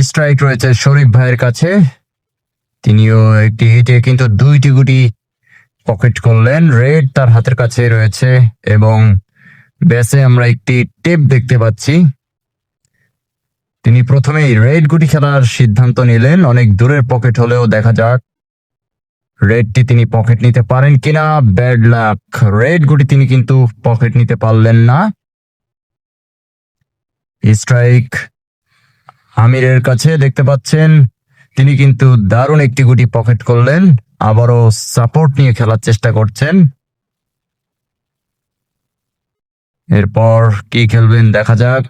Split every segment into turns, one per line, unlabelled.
Strike রয়েছে শরীফ ভাইয়ের কাছে। তিনিও একটি হিটে কিন্তু দুইটি গুটি পকেট করলেন। রেড তার হাতের কাছে রয়েছে এবং ব্যাসে আমরা একটি টেপ দেখতে পাচ্ছি। তিনি প্রথমেই রেড গুটি খেলার সিদ্ধান্ত নিলেন। অনেক দূরের পকেট হলেও দেখা যাক রেডটি তিনি পকেট নিতে পারেন কিনা। ব্যাড লাক রেড গুটি তিনি কিন্তু পকেট নিতে পারলেন না। স্ট্রাইক আমিরের কাছে দেখতে পাচ্ছেন, তিনি কিন্তু দারুণ একটি গুটি পকেট করলেন, আবারও সাপোর্ট নিয়ে খেলার চেষ্টা করছেন। এরপর কি খেলবেন দেখা যাক।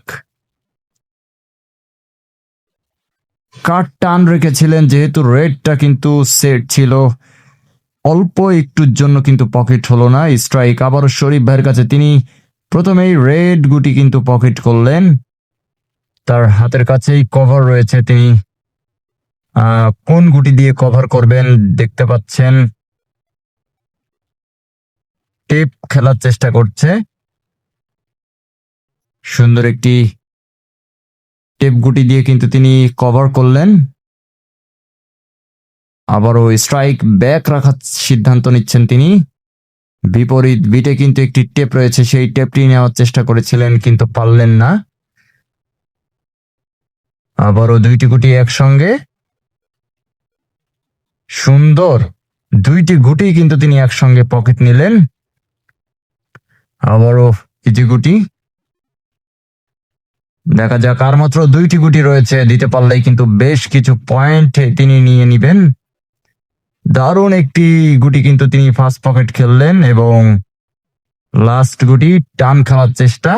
কাট টান রেখেছিলেন, যেহেতু রেডটা কিন্তু সেট ছিল, অল্প একটুর জন্য কিন্তু পকেট হলো না, স্ট্রাইক আবারও শরীফ ভাইয়ের কাছে। তিনি প্রথমেই রেড গুটি কিন্তু পকেট করলেন। তার হাতের কাছেই কভার রয়েছে তিনি। কোন গুটি দিয়ে কভার করবেন দেখতে পাচ্ছেন। টেপ খেলার চেষ্টা করছে। সুন্দর একটি টেপ গুটি দিয়ে কিন্তু তিনি কভার করলেন। আবারও স্ট্রাইক ব্যাক রাখার সিদ্ধান্ত নিচ্ছেন তিনি। বিপরীত বিটে কিন্তু একটি টেপ রয়েছে, সেই টেপটি নেওয়ার চেষ্টা করেছিলেন কিন্তু পারলেন না। আবারও দুইটি গুটি একসঙ্গে। সুন্দর, দুইটি গুটি কিন্তু তিনি একসঙ্গে পকেট নিলেন। আবারও ইজি গুটি। দেখা যাক আর মাত্র দুইটি গুটি রয়েছে, দিতে পারলেই কিন্তু বেশ কিছু পয়েন্ট তিনি নিয়ে নিবেন। দারুণ একটি গুটি কিন্তু তিনি ফার্স্ট পকেট খেললেন এবং লাস্ট গুটি টান খেলার চেষ্টা।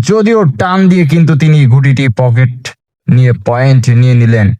যদিও টান দিয়ে কিন্তু তিনি গুটিটি পকেট নিয়ে পয়েন্ট নিয়ে নিলেন।